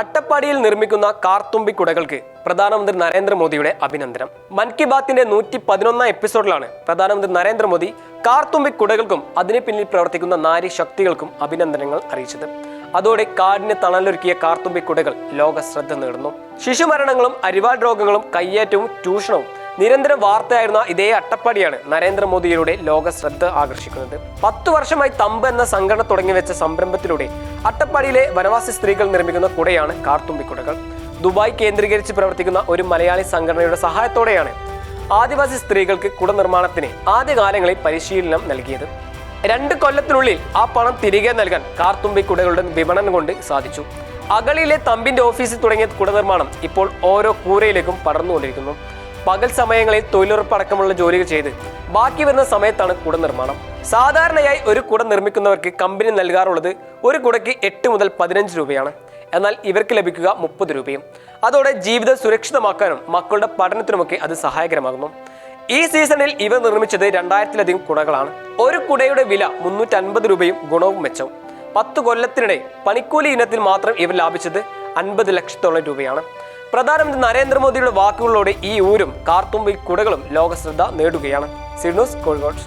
അട്ടപ്പാടിയിൽ നിർമ്മിക്കുന്ന കാർത്തുമ്പി കുടകൾക്ക് പ്രധാനമന്ത്രി നരേന്ദ്രമോദിയുടെ അഭിനന്ദനം. മൻ കി ബാത്തിന്റെ നൂറ്റി പതിനൊന്നാം എപ്പിസോഡിലാണ് പ്രധാനമന്ത്രി നരേന്ദ്രമോദി കാർത്തുമ്പി കുടകൾക്കും അതിന് പിന്നിൽ പ്രവർത്തിക്കുന്ന നാരി ശക്തികൾക്കും അഭിനന്ദനങ്ങൾ അറിയിച്ചത്. അതോടെ കാടിന് തണലൊരുക്കിയ കാർത്തുമ്പി കുടകൾ ലോക ശ്രദ്ധ നേടുന്നു. ശിശുമരണങ്ങളും അരിവാൾ രോഗങ്ങളും കയ്യേറ്റവും ചൂഷണവും നിരന്തര വാർത്തയായിരുന്ന ഇതേ അട്ടപ്പാടിയാണ് നരേന്ദ്രമോദിയിലൂടെ ലോക ശ്രദ്ധ ആകർഷിക്കുന്നത്. പത്തു വർഷമായി തമ്പ് എന്ന സംഘടന തുടങ്ങി വെച്ച സംരംഭത്തിലൂടെ അട്ടപ്പാടിയിലെ വനവാസി സ്ത്രീകൾ നിർമ്മിക്കുന്ന കുടയാണ് കാർത്തുമ്പിക്കുടകൾ. ദുബായ് കേന്ദ്രീകരിച്ച് പ്രവർത്തിക്കുന്ന ഒരു മലയാളി സംഘടനയുടെ സഹായത്തോടെയാണ് ആദിവാസി സ്ത്രീകൾക്ക് കുട നിർമ്മാണത്തിന് ആദ്യകാലങ്ങളിൽ പരിശീലനം നൽകിയത്. രണ്ട് കൊല്ലത്തിനുള്ളിൽ ആ പണം തിരികെ നൽകാൻ കാർത്തുമ്പി കുടകളുടെ വിപണനം കൊണ്ട് സാധിച്ചു. അകളിയിലെ തമ്പിന്റെ ഓഫീസിൽ തുടങ്ങിയ കുട നിർമ്മാണം ഇപ്പോൾ ഓരോ കൂരയിലേക്കും പടർന്നുകൊണ്ടിരിക്കുന്നു. പകൽ സമയങ്ങളിൽ തൊഴിലുറപ്പടക്കമുള്ള ജോലികൾ ചെയ്ത് ബാക്കി വരുന്ന സമയത്താണ് കുട നിർമ്മാണം. സാധാരണയായി ഒരു കുട നിർമ്മിക്കുന്നവർക്ക് കമ്പനി നൽകാറുള്ളത് ഒരു കുടയ്ക്ക് എട്ട് മുതൽ പതിനഞ്ച് രൂപയാണ്. എന്നാൽ ഇവർക്ക് ലഭിക്കുക മുപ്പത് രൂപയും. അതോടെ ജീവിതം സുരക്ഷിതമാക്കാനും മക്കളുടെ പഠനത്തിനുമൊക്കെ അത് സഹായകരമാകുന്നു. ഈ സീസണിൽ ഇവ നിർമ്മിച്ചത് രണ്ടായിരത്തിലധികം കുടകളാണ്. ഒരു കുടയുടെ വില മുന്നൂറ്റൻപത് രൂപയും ഗുണവും മെച്ചവും. പത്ത് കൊല്ലത്തിനിടെ പണിക്കൂലി ഇനത്തിൽ മാത്രം ഇവർ ലാഭിച്ചത് അൻപത് ലക്ഷത്തോളം രൂപയാണ്. പ്രധാനമന്ത്രി നരേന്ദ്രമോദിയുടെ വാക്കുകളിലൂടെ ഈ ഊരും കാർത്തുമ്പി കുടകളും ലോകശ്രദ്ധ നേടുകയാണ്. സിഡ്നൂസ് കോഴിക്കോട്.